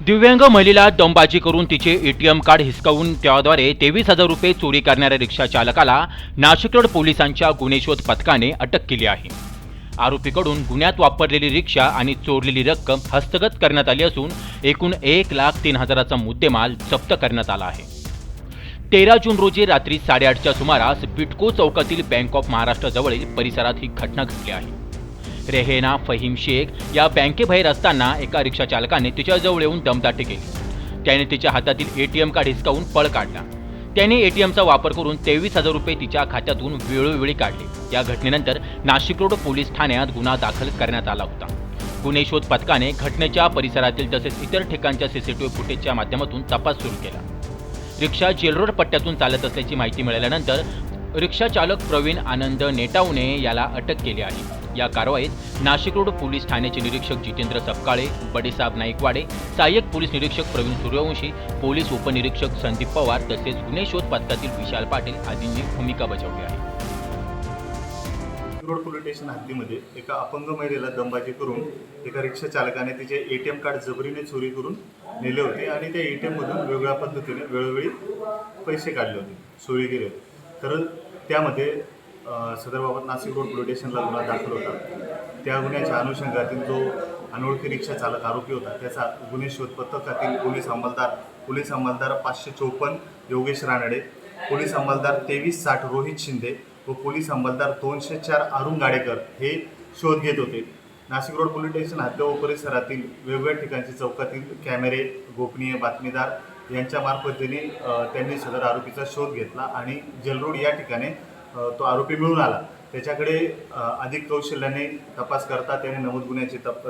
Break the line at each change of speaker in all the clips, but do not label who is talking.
दिव्यांग महिलेला दमबाजी करून तिचे एटीएम कार्ड हिसकावून त्याद्वारे तेवीस हजार रुपये चोरी करणाऱ्या रिक्षा चालकाला नाशिक रोड पोलिसांच्या गुन्हे शोध पथकाने अटक केली आहे. आरोपीकडून गुन्ह्यात वापरलेली रिक्षा आणि चोरलेली रक्कम हस्तगत करण्यात आली असून एकूण एक लाख तीन हजाराचा मुद्देमाल जप्त करण्यात आला आहे. तेरा जून रोजी रात्री साडेआठच्या सुमारास बिटको चौकातील बँक ऑफ महाराष्ट्राजवळील परिसरात ही घटना घडली आहे. रेहेना फहीम शेख या बँकेबाहेर असताना एका रिक्षा चालकाने तिच्याजवळ येऊन दमदाटी केली. त्याने तिच्या हातातील एटीएम कार्ड हिसकावून पळ काढला. त्याने एटीएमचा वापर करून तेवीस हजार रुपये तिच्या खात्यातून वेळोवेळी काढले. या घटनेनंतर नाशिक रोड पोलीस ठाण्यात गुन्हा दाखल करण्यात आला होता. गुन्हे शोध पथकाने घटनेच्या परिसरातील तसेच इतर ठिकाणच्या सीसीटीव्ही फुटेजच्या माध्यमातून तपास सुरू केला. रिक्षा जेलरोड पट्ट्यातून चालत असल्याची माहिती मिळाल्यानंतर रिक्षाचालक प्रवीण आनंद नेटावणे याला अटक केली आहे. या कारवाईत नाशिक रोड पोलीस ठाण्याचे निरीक्षक जितेंद्र सपकाळे बडेसाहेब नाईकवाडे सहाय्यक पोलीस निरीक्षक प्रवीण सूर्यवंशी पोलीस उपनिरीक्षक संदीप पवार तसेच गुन्हे शोध पथकातील विशाल पाटील आदींनी भूमिका बजावली आहे.
रोड पोलीस स्टेशन हद्दीमध्ये एका अपंग महिलेला दमबाजी करून एका रिक्षा चालकाने तिचे ए टी एम कार्ड जबरीने चोरी करून नेले होते आणि त्या ए टी एममधून वेगळ्या पद्धतीने वेळोवेळी पैसे काढले होते चोरी केले होते. तर त्यामध्ये सदरबाबत नाशिक रोड पोलीस स्टेशनला गुन्हा दाखल होता. त्या गुन्ह्याच्या अनुषंगातील जो अनोळखी रिक्षा चालक आरोपी होता त्याचा गुन्हे शोध पथकातील पोलीस अंमलदार पोलीस अंमलदार पाचशे चौपन्न योगेश रानडे पोलीस अंमलदार तेवीस साठ रोहित शिंदे व पोलीस अंमलदार दोनशे चार अरुण गाडेकर हे शोध घेत होते. नाशिक रोड पोलीस स्टेशन हद्द व परिसरातील वेगवेगळ्या ठिकाणचे चौकातील कॅमेरे गोपनीय बातमीदार यांच्या मार्फतीने त्यांनी सदर आरोपीचा शोध घेतला आणि जलरोड या ठिकाणी तो आरोपी मिळून आला. त्याच्याकडे अधिक कौशल्याने तपास करता त्याने नमूद गुन्ह्याची तप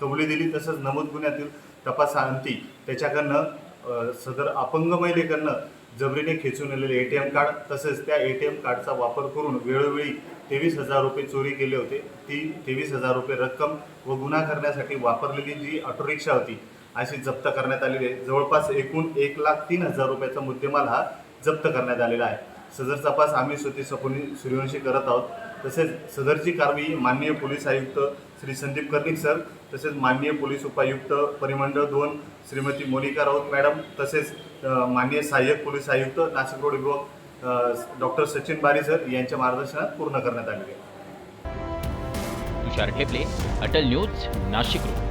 कबुली दिली तसंच नमूद गुन्ह्यातील तपासांती त्याच्याकडनं सदर अपंग महिलेकडनं जबरीने खेचून नेलेले ए टी एम कार्ड तसेच त्या ए टी एम कार्डचा वापर करून वेळोवेळी तेवीस हजार रुपये चोरी केले होते. ती तेवीस हजार रुपये रक्कम व गुन्हा करण्यासाठी वापरलेली जी ऑटोरिक्षा होती अशी जप्त करण्यात आलेली आहे. जवळपास एकूण एक लाख तीन हजार रुपयाचा मुद्देमाल हा जप्त करण्यात आलेला आहे. सदर तपास आम्ही स्वतः सपोनी सूर्यवंशी करत आहोत. तसेच सदरची कारवाई माननीय पोलीस आयुक्त श्री संदीप कर्णिक सर तसेच माननीय पोलीस उपायुक्त परिमंडळ दोन श्रीमती मोनिका राऊत मॅडम तसेच माननीय सहाय्यक पोलीस आयुक्त नाशिक रोड विभाग डॉक्टर सचिन बारी सर यांच्या मार्गदर्शनात पूर्ण करण्यात आलेली आहे.
Tushar Thepale Atal news Nashik road.